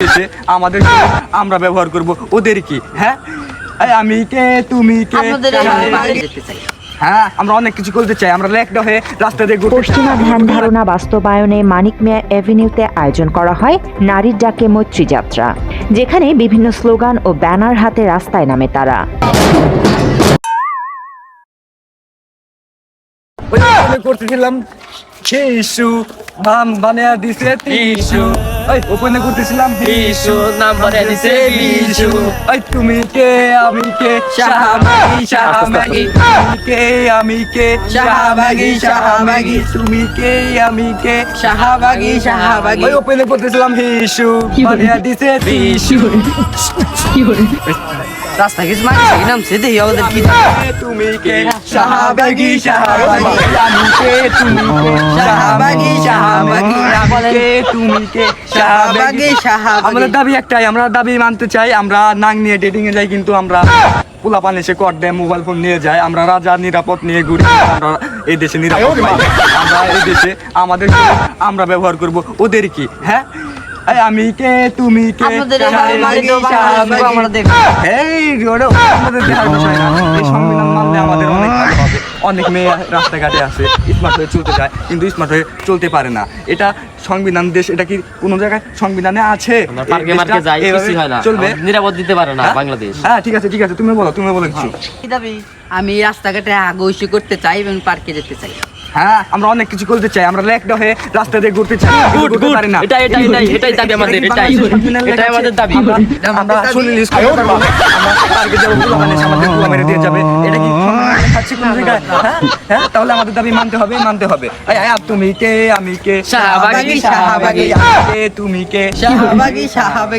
এসে আমাদের আমরা ব্যবহার করব। ওদের কি? হ্যাঁ? আমি কে? তুমি কে? আপনাদের এই বাড়ি যেতে চাই। হ্যাঁ আমরা অনেক কিছু করতে চাই। আমরা লেকটা হয়ে রাস্তা দিয়ে পশ্চিমা ধ্যান ধারণা বাস্তবায়নে মানিক মিয়া অ্যাভিনিউতে আয়োজন করা হয় নারীর ডাকে মৈত্রী যাত্রা যেখানে বিভিন্ন স্লোগান ও ব্যানার হাতে রাস্তায় নামে তারা। করতেছিলাম শিশু নাম বানিয়ে দিছে টিসু। ওই ওখানে করতেছিলাম বিশু নাম বানিয়ে দিছে বিশু। ওই তুমি কে? আমি কে? শাহবাগি শাহবাগি। তুমি কে? আমি কে? শাহবাগি শাহবাগি। তুমি কে? আমি কে? শাহবাগি শাহবাগি। ওই ওপেনে করতেছিলাম হিসু বানিয়ে দিছে টিসু। রাস্তা কিছু কি নামছে দেখি আমাদের কি তুমি কে? শাহবাগি শাহবাগি। আমি কে তুমি কে শাহবাগি। শাহবাগি কে তুমি কে? শাহবাগি শাহবাগি। আমাদের দাবি একটাই আমরা দাবি মানতে চাই আমরা নাং নিয়ে ডেটিং এ যাই কিন্তু আমরা পোলা পানি এসে কট দেয় মোবাইল ফোন নিয়ে যায় আমরা রাজা নিরাপদ নিয়ে ঘুরি আমরা এই দেশে নিরাপদ আমরা এই দেশে আমাদের আমরা ব্যবহার করব ওদের কি? হ্যাঁ? আমি কে? তুমি কে? এই আমাদের দেখার বিষয় না এই সংবিধান মানলে আমাদের অনেক হবে। অনেক মেয়ে রাস্তাঘাটে আছে স্মার্ট হয়ে চলতে চায় কিন্তু স্মার্ট হয়ে চলতে পারে না। এটা সংবিধান দেশ এটা কি কোনো জায়গায় সংবিধানে আছে? হয় চলবে? নিরাপদ দিতে পারে না হ্যাঁ? বাংলাদেশ। হ্যাঁ ঠিক আছে ঠিক আছে তুমি বলো তুমি বলো কিছু। কি আমি রাস্তাঘাটে আগৈশি করতে চাই এবং পার্কে যেতে চাই। হ্যাঁ আমরা অনেক কিছু করতে চাই আমরা লেকটা হয়ে রাস্তা দিয়ে ঘুরতে চাই। গুড গুড পারি না। এটা এটা এটাই এটাই দাবি আমাদের এটাই। এটাই আমাদের দাবি। আমরা- সুনীল স্কুল আমরা পার্কে যাব মানে আমাদেরগুলা মেরে দিয়ে যাবে। এটা কি আছে কোনো জায়গায়? হ্যাঁ হ্যাঁ তাহলে আমাদের দাবি মানতে হবে মানতে হবে। এই, এই, তুমি কে আমি কে? শাহবাগি, শাহবাগি আমি কে তুমি কে? শাহবাগি শাহবাগি।